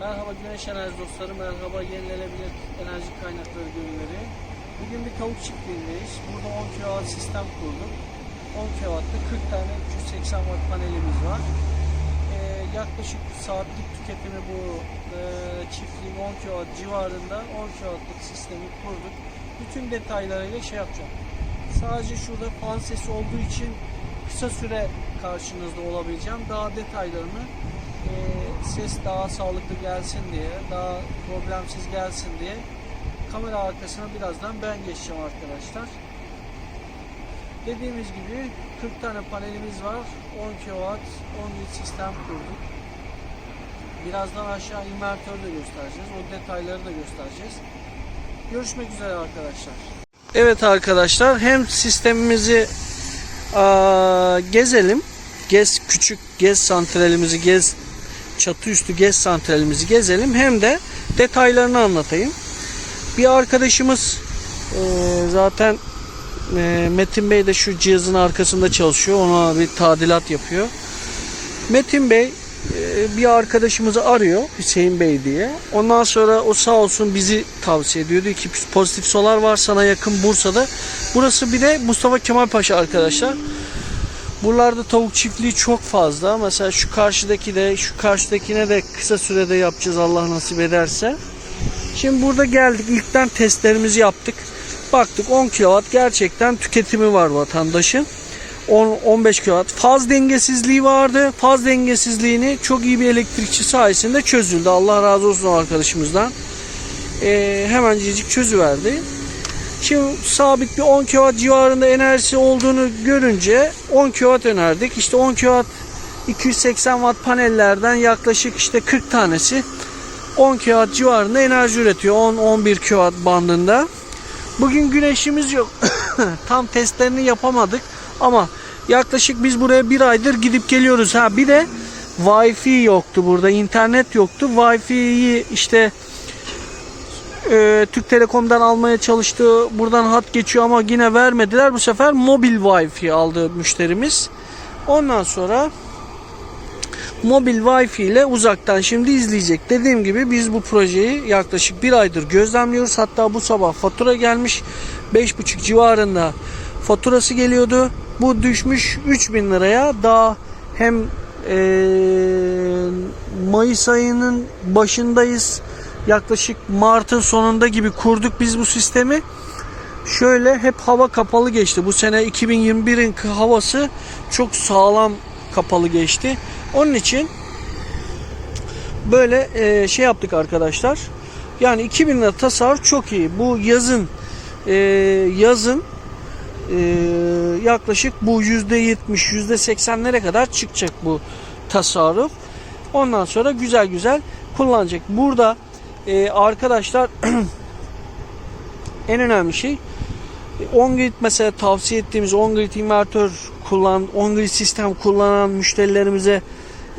Merhaba Güneş Enerji dostları, merhaba yenilenebilir enerji kaynakları gönülleri. Bugün bir tavuk çiftliğindeyiz. Burada 10 kW sistem kurduk. 10 kW'da 40 tane 380 watt panelimiz var. Ee, yaklaşık saatlik tüketimi bu e, çiftliğin 10 kW civarında 10 kW'lık sistemi kurduk. Bütün detaylarıyla şey yapacağım. Sadece şurada fan sesi olduğu için kısa süre karşınızda olabileceğim. Daha detaylarını ses daha sağlıklı gelsin diye, daha problemsiz gelsin diye kamera arkasına birazdan ben geçeceğim arkadaşlar. Dediğimiz gibi 40 tane panelimiz var. 10 kW, 10 lit sistem kurduk. Birazdan aşağı invertörü de göstereceğiz. O detayları da göstereceğiz. Görüşmek üzere arkadaşlar. Evet arkadaşlar hem sistemimizi aa, gezelim. Gez küçük gez santralimizi gez çatı üstü gez santralimizi gezelim hem de detaylarını anlatayım. Bir arkadaşımız e, zaten e, Metin Bey de şu cihazın arkasında çalışıyor. Ona bir tadilat yapıyor. Metin Bey e, bir arkadaşımızı arıyor Hüseyin Bey diye. Ondan sonra o sağ olsun bizi tavsiye ediyor. Diyor ki pozitif solar var sana yakın Bursa'da. Burası bir de Mustafa Kemal Paşa arkadaşlar. Buralarda tavuk çiftliği çok fazla. Mesela şu karşıdaki de şu karşıdakine de kısa sürede yapacağız Allah nasip ederse. Şimdi burada geldik. İlkten testlerimizi yaptık. Baktık 10 kW gerçekten tüketimi var vatandaşın. 10-15 kW. Faz dengesizliği vardı. Faz dengesizliğini çok iyi bir elektrikçi sayesinde çözüldü. Allah razı olsun o arkadaşımızdan. Ee, hemencecik çözüverdi. Şimdi sabit bir 10 kW civarında enerjisi olduğunu görünce 10 kW önerdik. İşte 10 kW 280 watt panellerden yaklaşık işte 40 tanesi 10 kW civarında enerji üretiyor. 10-11 kW bandında. Bugün güneşimiz yok. Tam testlerini yapamadık ama yaklaşık biz buraya bir aydır gidip geliyoruz. Ha bir de Wi-Fi yoktu burada. internet yoktu. Wi-Fi'yi işte e, Türk Telekom'dan almaya çalıştı. Buradan hat geçiyor ama yine vermediler. Bu sefer mobil Wi-Fi aldı müşterimiz. Ondan sonra mobil Wi-Fi ile uzaktan şimdi izleyecek. Dediğim gibi biz bu projeyi yaklaşık bir aydır gözlemliyoruz. Hatta bu sabah fatura gelmiş. 5,5 civarında faturası geliyordu. Bu düşmüş 3000 liraya. Daha hem e, Mayıs ayının başındayız. Yaklaşık Mart'ın sonunda gibi kurduk biz bu sistemi. Şöyle hep hava kapalı geçti. Bu sene 2021'in havası çok sağlam kapalı geçti. Onun için böyle e, şey yaptık arkadaşlar. Yani 2000 lira tasarruf çok iyi. Bu yazın e, yazın e, yaklaşık bu %70 %80'lere kadar çıkacak bu tasarruf. Ondan sonra güzel güzel kullanacak. Burada e, arkadaşlar en önemli şey 10 grid mesela tavsiye ettiğimiz 10 grid invertör kullan 10 grid sistem kullanan müşterilerimize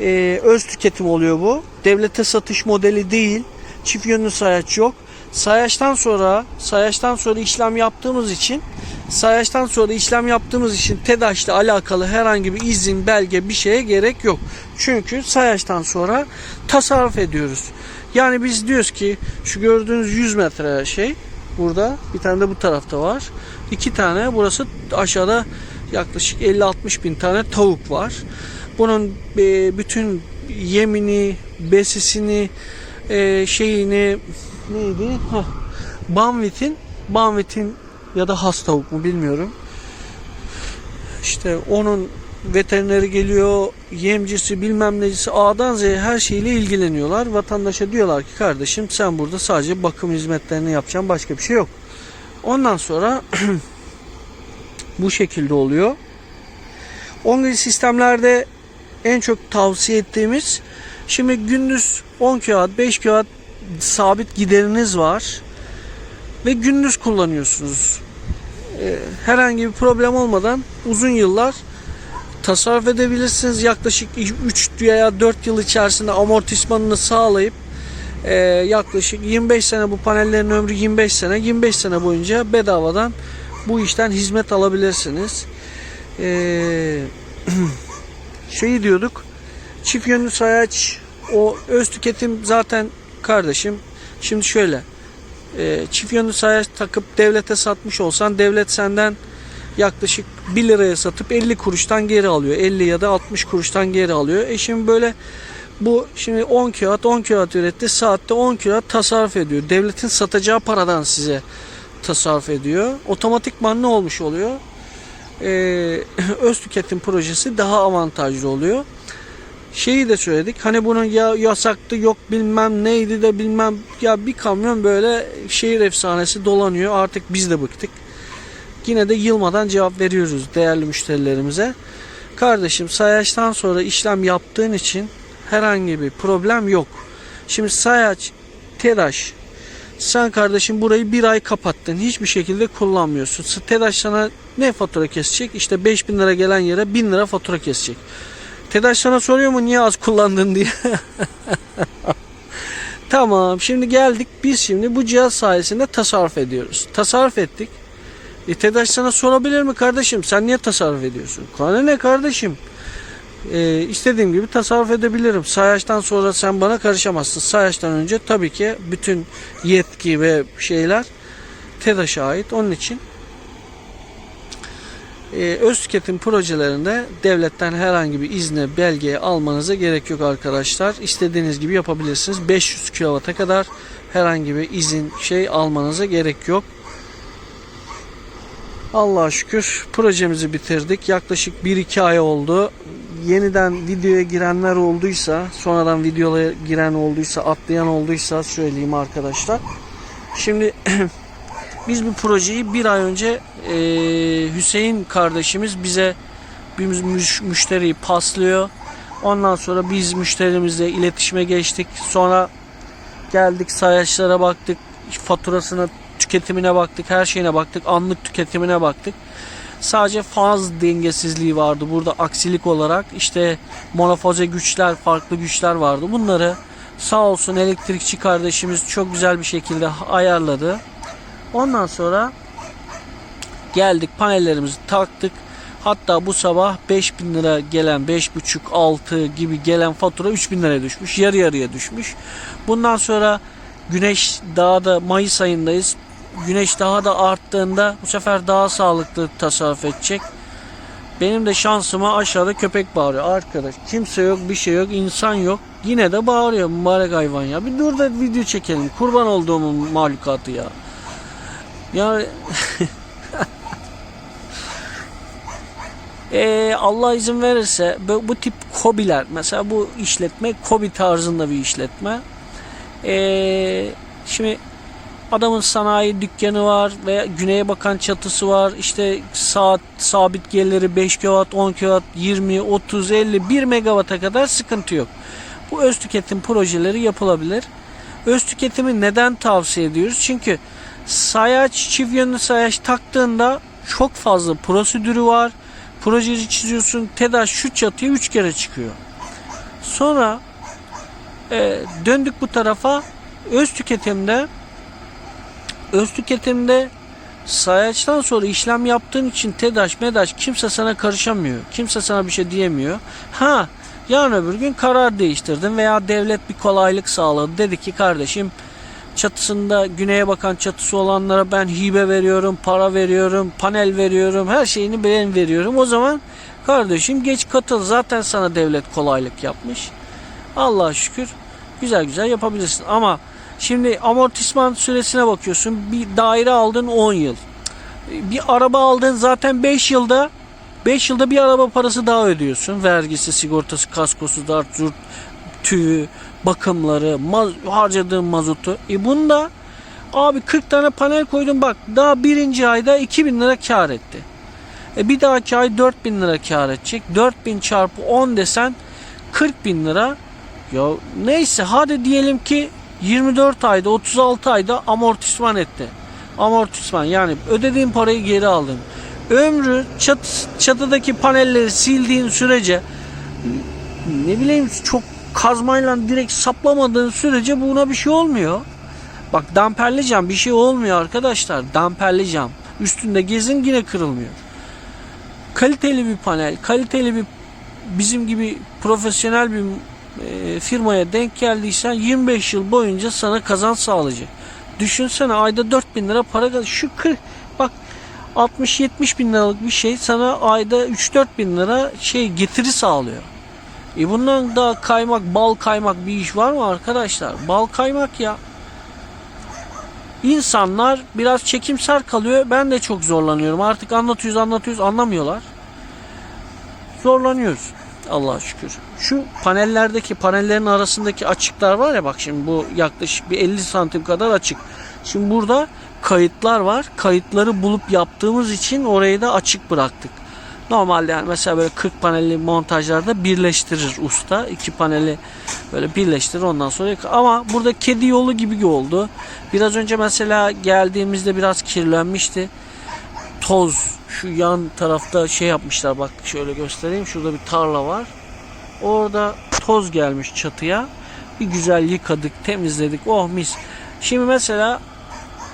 e, öz tüketim oluyor bu. Devlete satış modeli değil. Çift yönlü sayaç yok. Sayaçtan sonra sayaçtan sonra işlem yaptığımız için sayaçtan sonra işlem yaptığımız için TEDAŞ'la alakalı herhangi bir izin, belge bir şeye gerek yok. Çünkü sayaçtan sonra tasarruf ediyoruz. Yani biz diyoruz ki şu gördüğünüz 100 metre şey burada bir tane de bu tarafta var. İki tane burası aşağıda yaklaşık 50-60 bin tane tavuk var. Bunun e, bütün yemini, besisini, e, şeyini neydi? Heh, Banvit'in Banvit'in ya da has tavuk mu bilmiyorum. İşte onun veterineri geliyor, yemcisi bilmem necisi A'dan Z'ye her şeyle ilgileniyorlar. Vatandaşa diyorlar ki kardeşim sen burada sadece bakım hizmetlerini yapacaksın başka bir şey yok. Ondan sonra bu şekilde oluyor. On sistemlerde en çok tavsiye ettiğimiz şimdi gündüz 10 kW 5 kW sabit gideriniz var ve gündüz kullanıyorsunuz. Ee, herhangi bir problem olmadan uzun yıllar tasarruf edebilirsiniz. Yaklaşık 3 veya 4 yıl içerisinde amortismanını sağlayıp e, yaklaşık 25 sene bu panellerin ömrü 25 sene 25 sene boyunca bedavadan bu işten hizmet alabilirsiniz. Ee, şeyi diyorduk çift yönlü sayaç o öz tüketim zaten kardeşim şimdi şöyle e, çift yönlü sayaç takıp devlete satmış olsan devlet senden yaklaşık 1 liraya satıp 50 kuruştan geri alıyor. 50 ya da 60 kuruştan geri alıyor. E şimdi böyle bu şimdi 10 kağıt 10 kağıt üretti. Saatte 10 kağıt tasarruf ediyor. Devletin satacağı paradan size tasarruf ediyor. Otomatikman ne olmuş oluyor? Ee, öz tüketim projesi daha avantajlı oluyor. Şeyi de söyledik. Hani bunun ya yasaktı yok bilmem neydi de bilmem ya bir kamyon böyle şehir efsanesi dolanıyor. Artık biz de bıktık. Yine de yılmadan cevap veriyoruz değerli müşterilerimize. Kardeşim sayaçtan sonra işlem yaptığın için herhangi bir problem yok. Şimdi sayaç, TEDAŞ sen kardeşim burayı bir ay kapattın. Hiçbir şekilde kullanmıyorsun. TEDAŞ sana ne fatura kesecek? İşte 5000 lira gelen yere 1000 lira fatura kesecek. TEDAŞ sana soruyor mu niye az kullandın diye. tamam şimdi geldik biz şimdi bu cihaz sayesinde tasarruf ediyoruz. Tasarruf ettik. E TEDAŞ sana sorabilir mi kardeşim sen niye tasarruf ediyorsun? Konu ne kardeşim? E, istediğim gibi tasarruf edebilirim. Sayaçtan sonra sen bana karışamazsın. Sayaçtan önce tabii ki bütün yetki ve şeyler TEDAŞ'a ait. Onun için e, öz tüketim projelerinde devletten herhangi bir izne, belgeye almanıza gerek yok arkadaşlar. İstediğiniz gibi yapabilirsiniz. 500 kW'a kadar herhangi bir izin şey almanıza gerek yok. Allah'a şükür projemizi bitirdik. Yaklaşık 1-2 ay oldu. Yeniden videoya girenler olduysa, sonradan videoya giren olduysa, atlayan olduysa söyleyeyim arkadaşlar. Şimdi biz bu projeyi bir ay önce e, Hüseyin kardeşimiz bize bir müş- müşteriyi paslıyor. Ondan sonra biz müşterimizle iletişime geçtik. Sonra geldik sayaçlara baktık. Faturasına, tüketimine baktık. Her şeyine baktık. Anlık tüketimine baktık. Sadece faz dengesizliği vardı burada aksilik olarak. işte monofaze güçler, farklı güçler vardı. Bunları sağ olsun elektrikçi kardeşimiz çok güzel bir şekilde ayarladı. Ondan sonra geldik panellerimizi taktık. Hatta bu sabah 5000 lira gelen 5,5 6 gibi gelen fatura 3000 liraya düşmüş. Yarı yarıya düşmüş. Bundan sonra güneş daha da Mayıs ayındayız. Güneş daha da arttığında bu sefer daha sağlıklı tasarruf edecek. Benim de şansıma aşağıda köpek bağırıyor. Arkadaş kimse yok bir şey yok insan yok. Yine de bağırıyor mübarek hayvan ya. Bir dur da video çekelim. Kurban olduğumun mahlukatı ya. Ya Ee, Allah izin verirse bu, bu tip kobiler mesela bu işletme kobi tarzında bir işletme. Ee, şimdi adamın sanayi dükkanı var veya güneye bakan çatısı var. İşte saat sabit geliri 5 kW, 10 kW, 20, 30, 50, 1 megawatt'a kadar sıkıntı yok. Bu öz tüketim projeleri yapılabilir. Öz tüketimi neden tavsiye ediyoruz? Çünkü sayaç, çift yönlü sayaç taktığında çok fazla prosedürü var. Projeyi çiziyorsun. TEDAŞ şu çatıya 3 kere çıkıyor. Sonra e, döndük bu tarafa öz tüketimde öz tüketimde sayaçtan sonra işlem yaptığın için TEDAŞ, MEDAŞ kimse sana karışamıyor. Kimse sana bir şey diyemiyor. Ha yarın öbür gün karar değiştirdin veya devlet bir kolaylık sağladı. Dedi ki kardeşim çatısında güneye bakan çatısı olanlara ben hibe veriyorum, para veriyorum, panel veriyorum, her şeyini ben veriyorum. O zaman kardeşim geç katıl. Zaten sana devlet kolaylık yapmış. Allah'a şükür güzel güzel yapabilirsin. Ama şimdi amortisman süresine bakıyorsun. Bir daire aldın 10 yıl. Bir araba aldın zaten 5 yılda 5 yılda bir araba parası daha ödüyorsun. Vergisi, sigortası, kaskosu, dart, zurt, tüyü, bakımları, maz, harcadığın mazotu. E bunda abi 40 tane panel koydum bak daha birinci ayda 2000 lira kar etti. E bir dahaki ay 4000 lira kar edecek. 4000 çarpı 10 desen 40 bin lira. Ya neyse hadi diyelim ki 24 ayda 36 ayda amortisman etti. Amortisman yani ödediğin parayı geri aldın. Ömrü çat, çatıdaki panelleri sildiğin sürece ne bileyim çok kazmayla direkt saplamadığın sürece buna bir şey olmuyor. Bak damperli cam bir şey olmuyor arkadaşlar. Damperli cam. Üstünde gezin yine kırılmıyor. Kaliteli bir panel, kaliteli bir bizim gibi profesyonel bir e, firmaya denk geldiysen 25 yıl boyunca sana kazanç sağlayacak. Düşünsene ayda 4000 lira para şu 40 bak 60-70 bin liralık bir şey sana ayda 3-4 bin lira şey getiri sağlıyor. E bundan daha kaymak, bal kaymak bir iş var mı arkadaşlar? Bal kaymak ya. İnsanlar biraz çekimser kalıyor. Ben de çok zorlanıyorum. Artık anlatıyoruz anlatıyoruz anlamıyorlar. Zorlanıyoruz. Allah'a şükür. Şu panellerdeki panellerin arasındaki açıklar var ya bak şimdi bu yaklaşık bir 50 santim kadar açık. Şimdi burada kayıtlar var. Kayıtları bulup yaptığımız için orayı da açık bıraktık. Normalde yani mesela böyle 40 panelli montajlarda birleştirir usta. iki paneli böyle birleştirir ondan sonra ama burada kedi yolu gibi oldu. Biraz önce mesela geldiğimizde biraz kirlenmişti. Toz şu yan tarafta şey yapmışlar bak şöyle göstereyim. Şurada bir tarla var. Orada toz gelmiş çatıya. Bir güzel yıkadık, temizledik. Oh mis. Şimdi mesela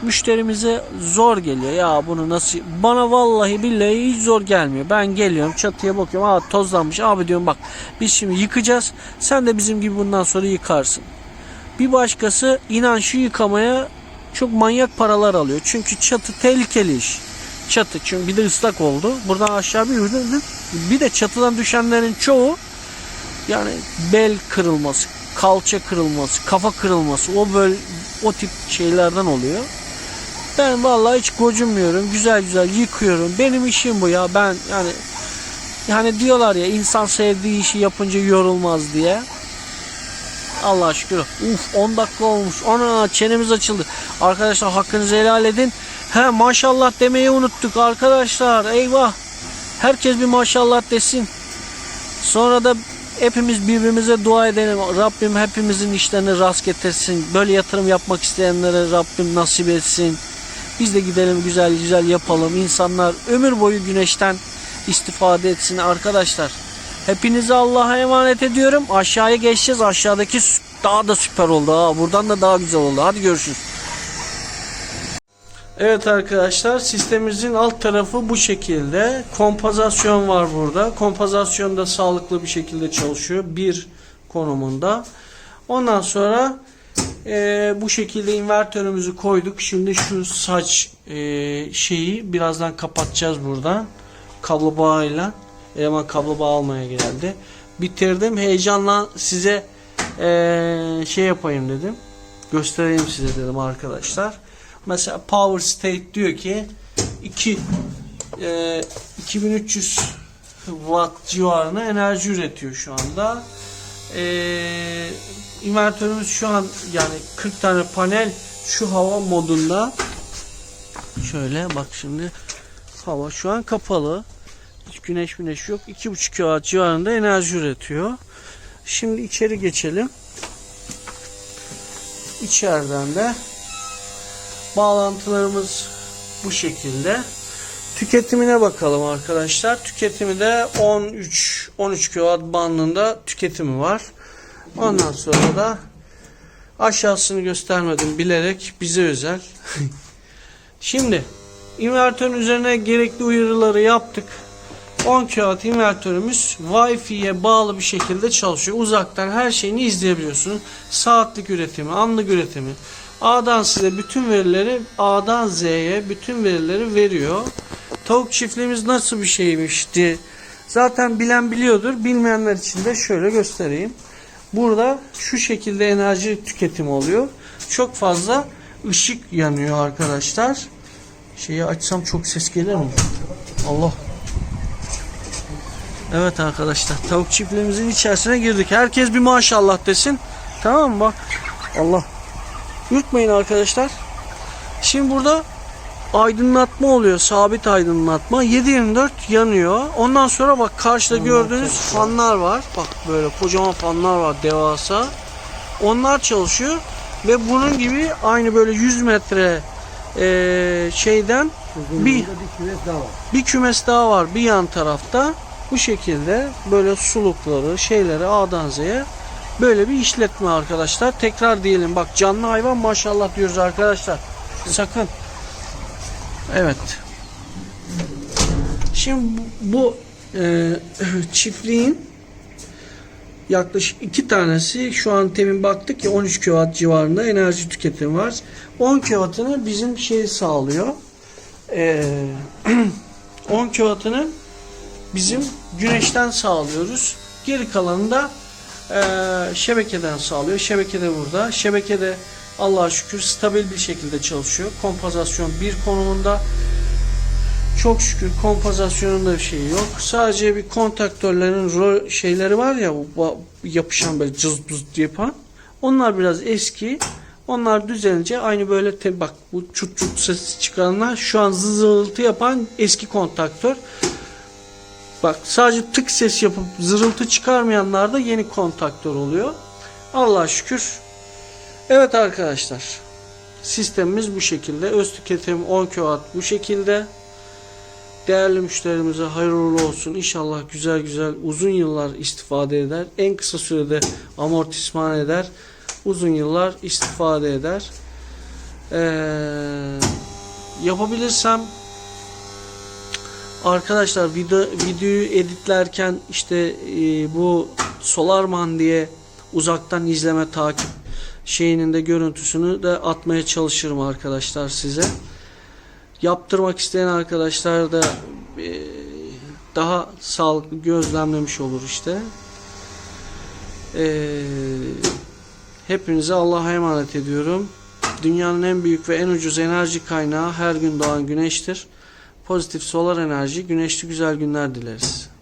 müşterimize zor geliyor. Ya bunu nasıl bana vallahi billahi hiç zor gelmiyor. Ben geliyorum çatıya bakıyorum. Aa tozlanmış. Abi diyorum bak biz şimdi yıkacağız. Sen de bizim gibi bundan sonra yıkarsın. Bir başkası inan şu yıkamaya çok manyak paralar alıyor. Çünkü çatı tehlikeli iş. Çatı çünkü bir de ıslak oldu. Buradan aşağı bir yürüdüm. Bir de çatıdan düşenlerin çoğu yani bel kırılması, kalça kırılması, kafa kırılması o böyle o tip şeylerden oluyor. Ben vallahi hiç gocunmuyorum. Güzel güzel yıkıyorum. Benim işim bu ya. Ben yani yani diyorlar ya insan sevdiği işi yapınca yorulmaz diye. Allah şükür. Uf 10 dakika olmuş. Ana çenemiz açıldı. Arkadaşlar hakkınızı helal edin. He maşallah demeyi unuttuk arkadaşlar. Eyvah. Herkes bir maşallah desin. Sonra da hepimiz birbirimize dua edelim. Rabbim hepimizin işlerini rast getirsin. Böyle yatırım yapmak isteyenlere Rabbim nasip etsin. Biz de gidelim güzel güzel yapalım. İnsanlar ömür boyu güneşten istifade etsin arkadaşlar. Hepinizi Allah'a emanet ediyorum. Aşağıya geçeceğiz. Aşağıdaki daha da süper oldu. Ha. Buradan da daha güzel oldu. Hadi görüşürüz. Evet arkadaşlar sistemimizin alt tarafı bu şekilde. Kompozasyon var burada. Kompozasyon da sağlıklı bir şekilde çalışıyor. Bir konumunda. Ondan sonra e, bu şekilde invertörümüzü koyduk. Şimdi şu saç e, şeyi birazdan kapatacağız buradan. Kablo bağıyla. Eleman kablo bağ almaya geldi. Bitirdim. Heyecanla size e, şey yapayım dedim. Göstereyim size dedim arkadaşlar. Mesela Power State diyor ki 2 e, 2300 watt civarında enerji üretiyor şu anda. E, invertörümüz şu an yani 40 tane panel şu hava modunda. Şöyle bak şimdi hava şu an kapalı. Hiç güneş güneş yok. 2.5 kW civarında enerji üretiyor. Şimdi içeri geçelim. İçeriden de bağlantılarımız bu şekilde. Tüketimine bakalım arkadaşlar. Tüketimi de 13 13 kW bandında tüketimi var. Ondan sonra da aşağısını göstermedim bilerek bize özel. Şimdi invertörün üzerine gerekli uyarıları yaptık. 10 kW invertörümüz Wi-Fi'ye bağlı bir şekilde çalışıyor. Uzaktan her şeyini izleyebiliyorsunuz. Saatlik üretimi, anlık üretimi. A'dan size bütün verileri A'dan Z'ye bütün verileri veriyor. Tavuk çiftliğimiz nasıl bir şeymişti? Zaten bilen biliyordur. Bilmeyenler için de şöyle göstereyim. Burada şu şekilde enerji tüketimi oluyor. Çok fazla ışık yanıyor arkadaşlar. Şeyi açsam çok ses gelir mi? Allah. Evet arkadaşlar tavuk çiftliğimizin içerisine girdik. Herkes bir maşallah desin. Tamam mı? Bak. Allah. Yutmayın arkadaşlar. Şimdi burada aydınlatma oluyor. Sabit aydınlatma. 7/24 yanıyor. Ondan sonra bak karşıda gördüğünüz fanlar var. Bak böyle kocaman fanlar var devasa. Onlar çalışıyor ve bunun gibi aynı böyle 100 metre eee, şeyden bir bir kümes daha var. bir kümes daha var bir yan tarafta. Bu şekilde böyle sulukları, şeyleri A'dan Z'ye böyle bir işletme arkadaşlar. Tekrar diyelim bak canlı hayvan maşallah diyoruz arkadaşlar. Sakın. Evet. Şimdi bu, e, çiftliğin yaklaşık iki tanesi şu an temin baktık ya 13 kW civarında enerji tüketimi var. 10 kW'ını bizim şey sağlıyor. Ee, 10 kW'ını bizim güneşten sağlıyoruz. Geri kalanını da eee, şebekeden sağlıyor. Şebekede burada. Şebekede Allah'a şükür stabil bir şekilde çalışıyor. Kompozasyon bir konumunda. Çok şükür kompozasyonunda bir şey yok. Sadece bir kontaktörlerin ro- şeyleri var ya yapışan böyle cız bız yapan. Onlar biraz eski. Onlar düzelince aynı böyle te- bak bu çut çut sesi çıkaranlar şu an zızıltı yapan eski kontaktör. Bak sadece tık ses yapıp zırıltı çıkarmayanlar da yeni kontaktör oluyor. Allah'a şükür. Evet arkadaşlar. Sistemimiz bu şekilde. Öz tüketim 10 kW bu şekilde. Değerli müşterimize hayırlı olsun. İnşallah güzel güzel uzun yıllar istifade eder. En kısa sürede amortisman eder. Uzun yıllar istifade eder. Ee, yapabilirsem Arkadaşlar video, videoyu editlerken işte e, bu Solarman diye uzaktan izleme takip şeyinin de görüntüsünü de atmaya çalışırım arkadaşlar size. Yaptırmak isteyen arkadaşlar da e, daha sağlıklı gözlemlemiş olur işte. E, hepinize Allah'a emanet ediyorum. Dünyanın en büyük ve en ucuz enerji kaynağı her gün doğan güneştir. Pozitif solar enerji, güneşli güzel günler dileriz.